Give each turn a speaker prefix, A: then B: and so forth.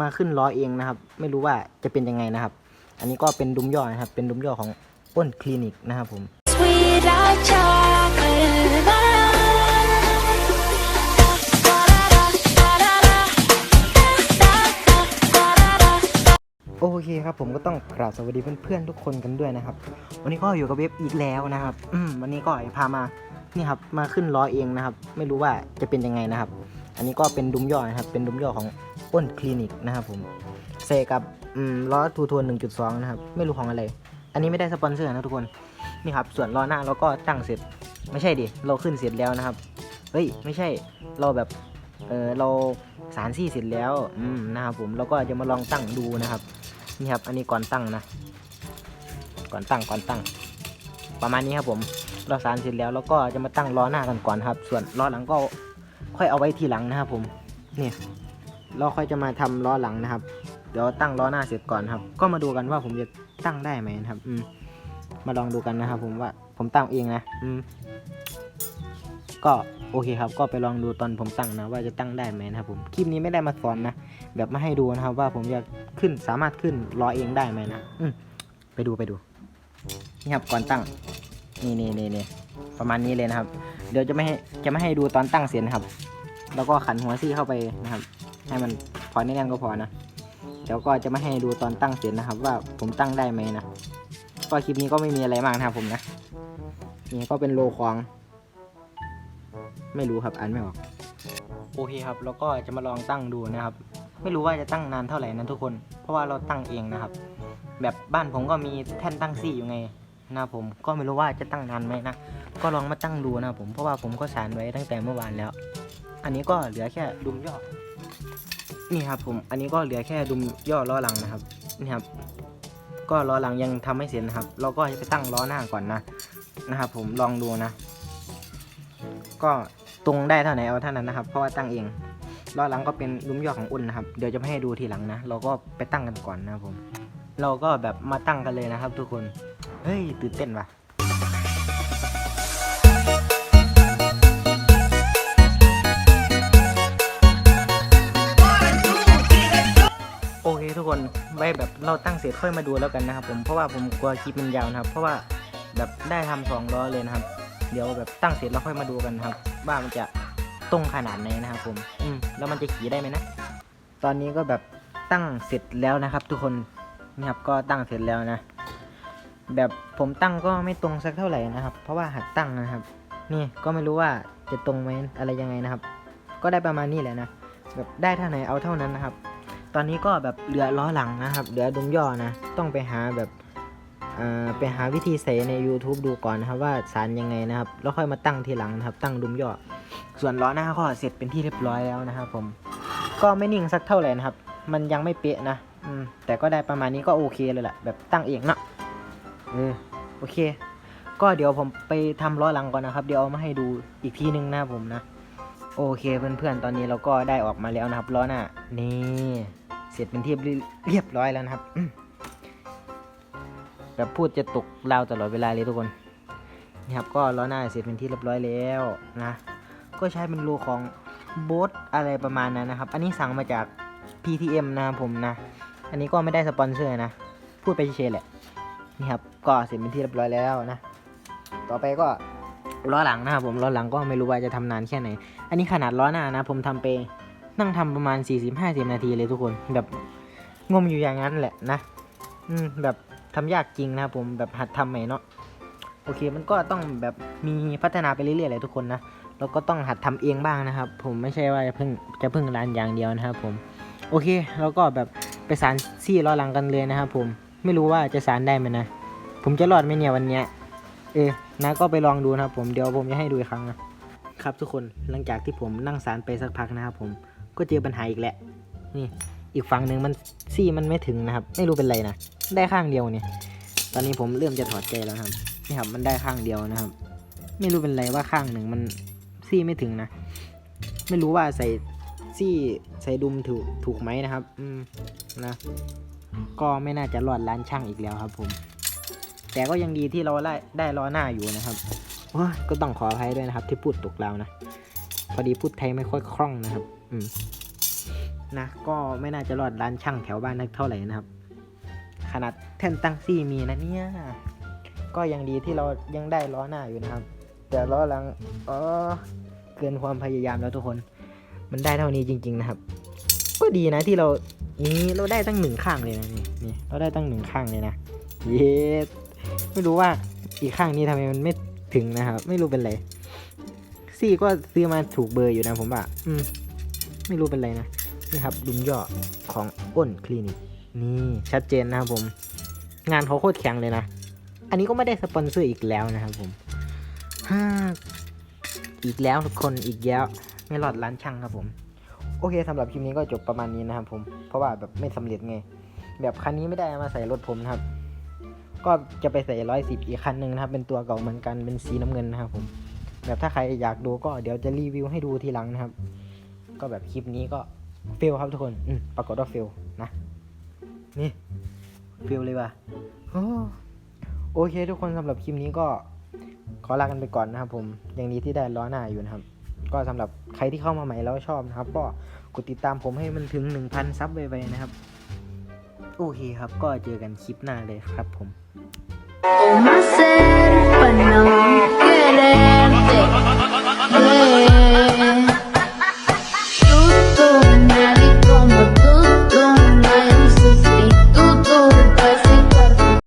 A: มาขึ้นล้อเองนะครับ ไม่รู้ว่าจะเป็นยังไงนะครับ อันนี้ก็เป็นดุมย่อนะครับ เป็นดุมย่อของอ้นคลินิกนะครับผม
B: Sweet like chocolate.
A: โอเคครับผมก็ต้องกราบสวัสดีเพื่อนๆทุกคนกันด้วยนะครับ วันนี้ก็อยู่กับเว็บอีกแล้วนะครับอืมวันนี้ก็พามานี่ครับมาขึ้นล้อเองนะครับ ไม่รู้ว่าจะเป็นยังไงนะครับ อันนี้ก็เป็นดุมย่อนะครับ เป็นดุมย่อของ อ้นคลินิกนะครับผมเซกับล้อทูทวน1.2 นะครับ ไม่รู้ของอะไร อันนี้ไม่ได้สปอนเซอร์นะทุกคน นี่ครับ ส่วนล้อหน้าเราก็ตั้งเสร็จ ไม่ใช่ดิ เราขึ้นเสร็จแล้วนะครับ เฮ้ย ไม่ใช่ เราแบบ เออเราสารซี่เสร็จแล้ว อืม นะครับผม เราก็จะมาลองตั้งดูนะครับ นี่ครับ อันนี้ก่อนตั้งนะ ก่อนตั้ง ก่อนตั้ง ประมาณนี้ครับผม เราสารเสร็จแล้ว แล้วก็จะมาตั้งล้อหน้ากันก่อนครับ ส่วนล้อหลังก็ค่อยเอาไว้ทีหลังนะครับผม นี่ เราค่อยจะมาทำล้อหลังนะครับ เดี๋ยวตั้งล้อหน้าเสร็จก่อนครับ ก็มาดูกันว่าผมจะตั้งได้ไหมนะครับ อืม มาลองดูกันนะครับ ผมว่าผมตั้งเองนะ อืม ก็โอเคครับ ก็ไปลองดูตอนผมตั้งนะ ว่าจะตั้งได้ไหมนะครับ ผมคลิปนี้ไม่ได้มาสอนนะแบบมาให้ดูนะครับ ว่าผมจะขึ้นสามารถขึ้นล้อเองได้ไหมนะ อืม ไปดูไปดูนี่ครับก่อนตั้ง นี่นี่นี่นี่ประมาณนี้เลยนะครับ เดี๋ยวจะไม่ให้จะไม่ให้ดูตอนตั้งเสร็จนะครับ แล้วก็ขันหัวซี่เข้าไปนะครับ ให้มันพอแน่นๆก็พอนะเดี๋ยวก็จะไม่ให้ดูตอนตั้งเสร็จนะครับ ว่าผมตั้งได้ไหมนะก็คลิปนี้ก็ไม่มีอะไรมากนะครับผมนะนี่ก็เป็นโลควงไม่รู้ครับอ่านไม่ออกโอเคครับ แล้วก็จะมาลองตั้งดูนะครับ ไม่รู้ว่าจะตั้งนานเท่าไหร่นะทุกคน เพราะว่าเราตั้งเองนะครับ แบบบ้านผมก็มีแท่นตั้งซี่อยู่ไงนะผมก็ไม่รู้ว่าจะตั้งนานไหมนะก็ลองมาตั้งดูนะผมเพราะว่าผมก็สารไว้ตั้งแต่เมื่อวานแล้ว อันนี้ก็เหลือแค่ดุมย่อ นี่ครับผม อันนี้ก็เหลือแค่ดุมย่อล้อหลังนะครับ นี่ครับ ก็ล้อหลังยังทำไม่เสร็จนะครับ เราก็จะไปตั้งล้อหน้าก่อนนะ นะครับผม ลองดูนะ ก็ตรงได้เท่าไหนเอาเท่านั้นนะครับ เพราะว่าตั้งเอง ล้อหลังก็เป็นลุ้มย่อของอุ่นนะครับ เดี๋ยวจะไม่ให้ดูทีหลังนะ เราก็ไปตั้งกันก่อนนะครับผม เราก็แบบมาตั้งกันเลยนะครับ ทุกคน เฮ้ยตื่นเต้นว่ะ ทุกคนไว้แบบเราตั้งเสร็จค่อยมาดูแล้วกันนะครับผมเพราะว่าผมกลัวคลิปมันยาวนะครับ เพราะว่าแบบได้ทำสองล้อเลยนะครับ เดี๋ยวแบบตั้งเสร็จแล้วค่อยมาดูกันนะครับ ว่ามันจะตรงขนาดไหนนะครับผมอืมแล้วมันจะขี่ได้ไหมนะ ตอนนี้ก็แบบตั้งเสร็จแล้วนะครับ ทุกคนนี่ครับก็ตั้งเสร็จแล้วนะ แบบผมตั้งก็ไม่ตรงสักเท่าไหร่นะครับ เพราะว่าหัดตั้งนะครับ นี่ก็ไม่รู้ว่าจะตรงไหมอะไรยังไงนะครับ ก็ได้ประมาณนี้แหละนะแบบได้เท่าไหนเอาเท่านั้นนะครับ ตอนนี้ก็แบบเหลือล้อหลังนะครับเหลือดุมย่อนะ ต้องไปหาแบบไปหาวิธีใส่ใน YouTube ดูก่อนนะครับว่าสารยังไงนะครับ แล้วค่อยมาตั้งทีหลังนะครับ ตั้งดุมย่อ ส่วนล้อหน้าก็เสร็จเป็นที่เรียบร้อยแล้วนะครับผม ก็ไม่นิ่งสักเท่าไหร่นะครับ มันยังไม่เป๊ะนะอืมแต่ก็ได้ประมาณนี้ก็โอเคเลยแหละแบบตั้งเองเนาะเออโอเค ก็เดี๋ยวผมไปทำล้อหลังก่อนนะครับ เดี๋ยวเอามาให้ดูอีกทีนึงนะผมนะ โอเคเพื่อนๆตอนนี้เราก็ได้ออกมาแล้วนะครับล้อหน้านี่ เสร็จเป็นที่เรียบร้อยแล้วนะครับแบบพูดจะตกราวตลอดเวลาเลยทุกคนนี่ครับก็ล้อหน้าเสร็จเป็นที่เรียบร้อยแล้วนะ ก็ใช้เป็นโลของโบสอะไรประมาณนั้นนะครับ อันนี้สั่งมาจาก PTM นะครับผมนะ อันนี้ก็ไม่ได้สปอนเซอร์นะ พูดไปเฉยๆแหละ นี่ครับ ก็เสร็จเป็นที่เรียบร้อยแล้วนะ ต่อไปก็ล้อหลังนะครับผม ล้อหลังก็ไม่รู้ว่าจะทำนานแค่ไหน อันนี้ขนาดล้อหน้านะ ผมทำไป นั่งทำประมาณ 40-50 นาทีเลยทุกคน แบบงมอยู่อย่างนั้นแหละนะ อืมแบบทำยากจริงนะครับผมแบบหัดทำใหม่เนาะโอเค มันก็ต้องแบบมีพัฒนาไปเรื่อยๆเลยทุกคนนะแล้วก็ต้องหัดทำเองบ้างนะครับ ผมไม่ใช่ว่าจะพึ่งจะพึ่งร้านอย่างเดียวนะครับผมโอเคแล้วก็แบบไปสารซี่ล้อหลังกันเลยนะครับผมไม่รู้ว่าจะสารได้ไหมนะ ผมจะรอดไหมเนี่ยวันเนี้ยเออนะก็ไปลองดูนะครับผมเดี๋ยวผมจะให้ดูอีกครั้งนะครับทุกคนหลังจากที่ผมนั่งสารไปสักพักนะครับผม ก็เจอปัญหาอีกแหละ นี่ อีกฝั่งหนึ่งมันซี่มันไม่ถึงนะครับ ไม่รู้เป็นไรนะ ได้ข้างเดียวเนี่ย ตอนนี้ผมเริ่มจะถอดใจแล้วครับ นี่ครับ มันได้ข้างเดียวนะครับ ไม่รู้เป็นไรว่าข้างหนึ่งมันซี่ไม่ถึงนะ ไม่รู้ว่าใส่ซี่ใส่ดุมถูกถูกไหมนะครับ อืม นะ ก็ไม่น่าจะรอดร้านช่างอีกแล้วครับ ผม แต่ก็ยังดีที่เราได้ได้ล้อหน้าอยู่นะครับโอ้ยก็ต้องขออภัยด้วยนะครับ ที่พูดตกแล้วนะ พอดีพูดไทยไม่ค่อยคล่องนะครับ อืมนะก็ไม่น่าจะรอดร้านช่างแถวบ้านนักเท่าไหร่นะครับ ขนาดแท่นตั้งซี่มีนะเนี่ย ก็ยังดีที่เรายังได้ล้อหน้าอยู่นะครับ แต่ล้อหลังเออเกินความพยายามแล้วทุกคน มันได้เท่านี้จริง ๆ นะครับ ก็ดีนะที่เรานี้เราได้ตั้งหนึ่งข้างเลยนะนี่นี่เราได้ตั้งหนึ่งข้างเลยนะเยสไม่รู้ว่าอีกข้างนี้ทำไมมันไม่ถึงนะครับ ไม่รู้เป็นไร ซี่ก็ซื้อมาถูกเบอร์อยู่นะผมว่าอืม ไม่รู้เป็นไรนะ นี่ครับดุมย่อของอ้นคลินิก นี่ชัดเจนนะครับผม งานเขาโคตรแข็งเลยนะ อันนี้ก็ไม่ได้สปอนเซอร์อีกแล้วนะครับผมฮ่าอีกแล้วทุกคนอีกแล้วไม่รอดร้านช่างครับผม โอเคสำหรับคลิปนี้ก็จบประมาณนี้นะครับผม เพราะว่าแบบไม่สำเร็จไง แบบคันนี้ไม่ได้เอามาใส่รถผมนะครับ ก็จะไปใส่ร้อยสิบอีกคันหนึ่งนะครับ เป็นตัวเก่าเหมือนกันเป็นสีน้ำเงินนะครับผม แบบถ้าใครอยากดูก็เดี๋ยวจะรีวิวให้ดูทีหลังนะครับ ก็แบบคลิปนี้ก็เฟลครับทุกคนอืมปรากฏว่าเฟลนะ นี่เฟลเลยว่ะโอเค ทุกคนสำหรับคลิปนี้ก็ขอลากันไปก่อนนะครับผมอยังดีที่ได้ล้อหน้าอยู่นะครับ ก็สำหรับใครที่เข้ามาใหม่แล้วชอบนะครับ ก็กดติดตามผมให้มันถึง 1,000 ซับไวๆนะครับ โอเคครับก็เจอกันคลิปหน้าเลยครับผม
B: Myself, but no